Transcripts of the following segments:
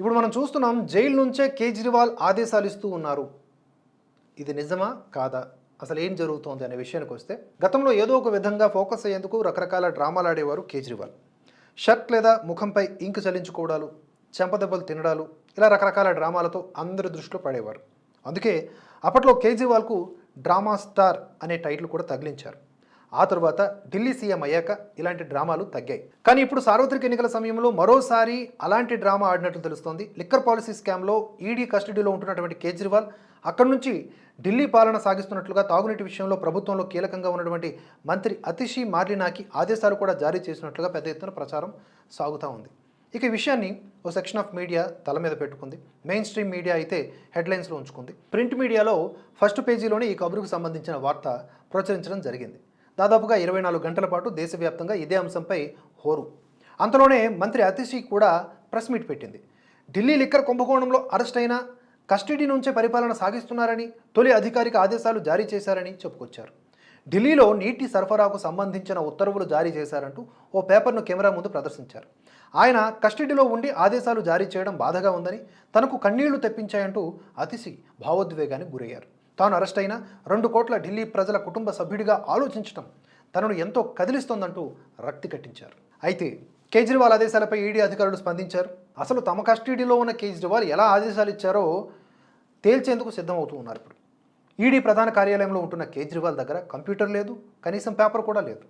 ఇప్పుడు మనం చూస్తున్నాం జైలు నుంచే కేజ్రీవాల్ ఆదేశాలు ఇస్తూ ఉన్నారు. ఇది నిజమా కాదా? అసలు ఏం జరుగుతోంది అనే విషయానికి వస్తే గతంలో ఏదో ఒక విధంగా ఫోకస్ అయ్యేందుకు రకరకాల డ్రామాలు ఆడేవారు కేజ్రీవాల్. షర్ట్ లేదా ముఖంపై ఇంకు చలించుకోవడాలు చెంపదెబ్బలు తినడాలు ఇలా రకరకాల డ్రామాలతో అందరి దృష్టిలో పడేవారు. అందుకే అప్పట్లో కేజ్రీవాల్కు డ్రామా స్టార్ అనే టైటిల్ కూడా తగిలించారు. ఆ తర్వాత ఢిల్లీ సీఎం అయ్యాక ఇలాంటి డ్రామాలు తగ్గాయి. కానీ ఇప్పుడు సార్వత్రిక ఎన్నికల సమయంలో మరోసారి అలాంటి డ్రామా ఆడినట్లు తెలుస్తోంది. లిక్కర్ పాలసీ స్కామ్లో ఈడీ కస్టడీలో ఉంటున్నటువంటి కేజ్రీవాల్ అక్కడి నుంచి ఢిల్లీ పాలన సాగిస్తున్నట్లుగా తాగునీటి విషయంలో ప్రభుత్వంలో కీలకంగా ఉన్నటువంటి మంత్రి అతిషి మార్లినాకి ఆదేశాలు కూడా జారీ చేసినట్లుగా పెద్ద ఎత్తున ప్రచారం సాగుతూ ఉంది. ఇక ఈ విషయాన్ని ఓ సెక్షన్ ఆఫ్ మీడియా తల మీద పెట్టుకుంది. మెయిన్ స్ట్రీమ్ మీడియా అయితే హెడ్లైన్స్లో ఉంచుకుంది. ప్రింట్ మీడియాలో ఫస్ట్ పేజీలోనే ఈ కబురుకు సంబంధించిన వార్త ప్రచురించడం జరిగింది. దాదాపుగా ఇరవై నాలుగు గంటల పాటు దేశవ్యాప్తంగా ఇదే అంశంపై హోరు. అంతలోనే మంత్రి అతిశి కూడా ప్రెస్ మీట్ పెట్టింది. ఢిల్లీ లిక్కర్ కుంభకోణంలో అరెస్ట్ అయిన కస్టడీ నుంచే పరిపాలన సాగిస్తున్నారని తొలి అధికారిక ఆదేశాలు జారీ చేశారని చెప్పుకొచ్చారు. ఢిల్లీలో నీటి సరఫరాకు సంబంధించిన ఉత్తర్వులు జారీ చేశారంటూ ఓ పేపర్ను కెమెరా ముందు ప్రదర్శించారు. ఆయన కస్టడీలో ఉండి ఆదేశాలు జారీ చేయడం బాధగా ఉందని తనకు కన్నీళ్ళు తెప్పించాయంటూ అతిశి భావోద్వేగానికి గురయ్యారు. తాను అరెస్ట్ అయిన రెండు కోట్ల ఢిల్లీ ప్రజల కుటుంబ సభ్యుడిగా ఆలోచించటం తనను ఎంతో కదిలిస్తోందంటూ రక్తి కట్టించారు. అయితే కేజ్రీవాల్ ఆదేశాలపై ఈడీ అధికారులు స్పందించారు. అసలు తమ కస్టడీలో ఉన్న కేజ్రీవాల్ ఎలా ఆదేశాలు ఇచ్చారో తేల్చేందుకు సిద్ధమవుతూ ఉన్నారు ఇప్పుడు. ఈడీ ప్రధాన కార్యాలయంలో ఉంటున్న కేజ్రీవాల్ దగ్గర కంప్యూటర్ లేదు కనీసం పేపర్ కూడా లేదు.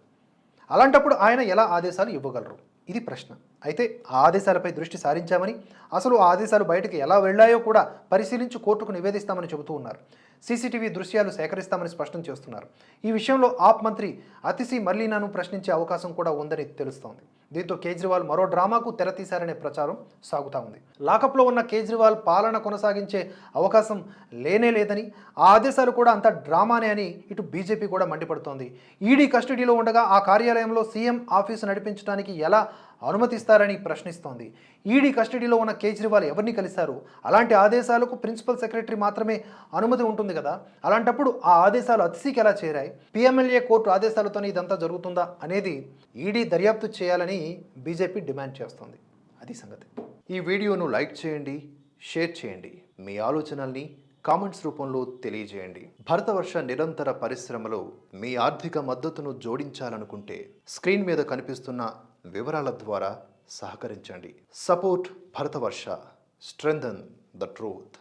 అలాంటప్పుడు ఆయన ఎలా ఆదేశాలు ఇవ్వగలరు? ఇది ప్రశ్న. అయితే ఆ ఆదేశాలపై దృష్టి సారించామని అసలు ఆ ఆదేశాలు బయటకు ఎలా వెళ్ళాయో కూడా పరిశీలించి కోర్టుకు నివేదిస్తామని చెబుతూ ఉన్నారు. సీసీటీవీ దృశ్యాలు సేకరిస్తామని స్పష్టం చేస్తున్నారు. ఈ విషయంలో ఆప్ మంత్రి అతిసి మర్లీనాను ప్రశ్నించే అవకాశం కూడా ఉందని తెలుస్తోంది. దీంతో కేజ్రీవాల్ మరో డ్రామాకు తెరతీశారనే ప్రచారం సాగుతా ఉంది. లాకప్లో ఉన్న కేజ్రీవాల్ పాలన కొనసాగించే అవకాశం లేనే లేదని ఆ ఆదేశాలు కూడా అంత డ్రామానే అని ఇటు బీజేపీ కూడా మండిపడుతోంది. ఈడీ కస్టడీలో ఉండగా ఆ కార్యాలయంలో సీఎం ఆఫీసు నడిపించడానికి ఎలా అనుమతిస్తారని ప్రశ్నిస్తోంది. ఈడీ కస్టడీలో ఉన్న కేజ్రీవాల్ ఎవరిని కలిశారు? అలాంటి ఆదేశాలకు ప్రిన్సిపల్ సెక్రటరీ మాత్రమే అనుమతి ఉంటుంది కదా? అలాంటప్పుడు ఆ ఆదేశాలు అతిసికి ఎలా చేరాయి? పిఎంఎల్ఏ కోర్టు ఆదేశాలతోనే ఇదంతా జరుగుతుందా అనేది ఈడీ దర్యాప్తు చేయాలని బీజేపీ డిమాండ్ చేస్తోంది. అది సంగతి. ఈ వీడియోను లైక్ చేయండి షేర్ చేయండి. మీ ఆలోచనల్ని కామెంట్స్ రూపంలో తెలియజేయండి. భరతవర్ష నిరంతర పరిశ్రమలో మీ ఆర్థిక మద్దతును జోడించాలనుకుంటే స్క్రీన్ మీద కనిపిస్తున్న వివరాల ద్వారా సహకరించండి. Support Bharatavarsha. Strengthen the truth.